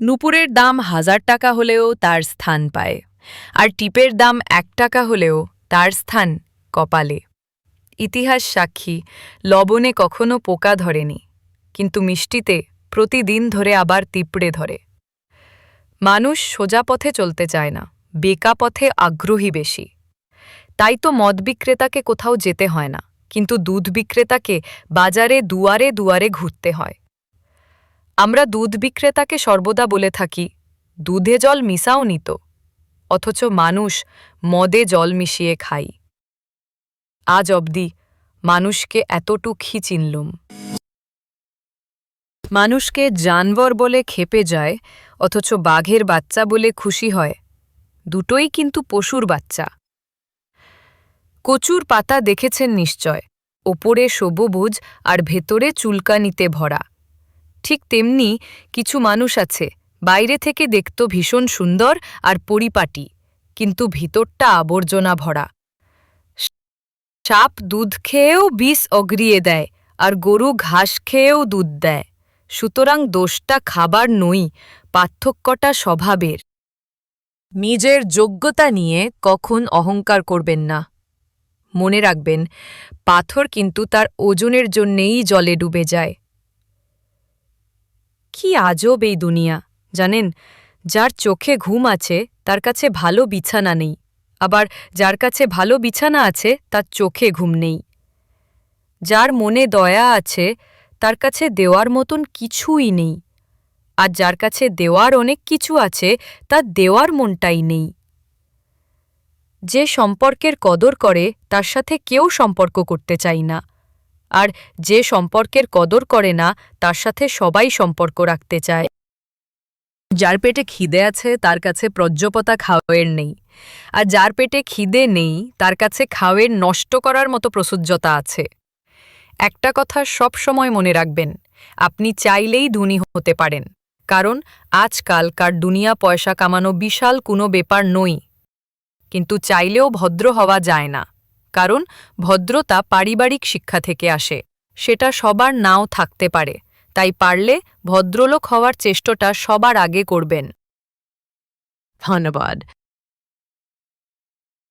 নুপুরের দাম হাজার টাকা হলেও তার স্থান পায়, আর টিপের দাম এক টাকা হলেও তার স্থান কপালে। ইতিহাস সাক্ষী, লবণে কখনো পোকা ধরেনি, কিন্তু মিষ্টিতে প্রতিদিন ধরে আবার তিপড়ে ধরে। মানুষ সোজা পথে চলতে চায় না, বেকা পথে আগ্রহী বেশি। তাই তো মদ বিক্রেতাকে কোথাও যেতে হয় না, কিন্তু দুধ বিক্রেতাকে বাজারে দুয়ারে দুয়ারে ঘুরতে হয়। আমরা দুধ বিক্রেতাকে সর্বদা বলে থাকি, দুধে জল মিশাও নিত অথচ মানুষ মদে জল মিশিয়ে খাই আজ অবধি মানুষকে এতটুকই চিনলুম। মানুষকে জানবর বলে খেপে যায়, অথচ বাঘের বাচ্চা বলে খুশি হয়, দুটোই কিন্তু পশুর বাচ্চা। কচুর পাতা দেখেছেন নিশ্চয়, ওপরে সবুজ আর ভেতরে চুলকানিতে ভরা। ঠিক তেমনি কিছু মানুষ আছে, বাইরে থেকে দেখত ভীষণ সুন্দর আর পরিপাটি, কিন্তু ভিতরটা আবর্জনা ভরা। সাপ দুধ খেয়েও বিষ অগরিয়ে দেয়, আর গরু ঘাস খেয়েও দুধ দেয়। সুতরাং দোষটা খাবার নই, পার্থক্যটা স্বভাবের। নিজের যোগ্যতা নিয়ে কখন অহংকার করবেন না। মনে রাখবেন, পাথর কিন্তু তার ওজনের জন্যেই জলে ডুবে যায়। কি আজব এই দুনিয়া। জানেন, যার চোখে ঘুম আছে, তার কাছে ভালো বিছানা নেই। আবার যার কাছে ভালো বিছানা আছে, তার চোখে ঘুম নেই। যার মনে দয়া আছে, তার কাছে দেওয়ার মতন কিছুই নেই। আর যার কাছে দেওয়ার অনেক কিছু আছে, তার দেওয়ার মনটাই নেই। যে সম্পর্কের কদর করে, তার সাথে কেউ সম্পর্ক করতে চাই না। আর যে সম্পর্কের কদর করে না, তার সাথে সবাই সম্পর্ক রাখতে চায়। যার পেটে খিদে আছে, তার কাছে প্রজ্জপতা খাওয়ের নেই। আর যার পেটে খিদে নেই, তার কাছে খাওয়ের নষ্ট করার মতো প্রসূজ্যতা আছে। একটা কথা সব সময় মনে রাখবেন, আপনি চাইলেই ধনী হতে পারেন। কারণ আজকাল কার দুনিয়া পয়সা কামানো বিশাল কোনো ব্যাপার নই কিন্তু চাইলেও ভদ্র হওয়া যায় না। কারণ ভদ্রতা পারিবারিক শিক্ষা থেকে আসে। সেটা সবার নাও থাকতে পারে। তাই পারলে ভদ্রলোক হওয়ার চেষ্টাটা সবার আগে করবেন। ধন্যবাদ।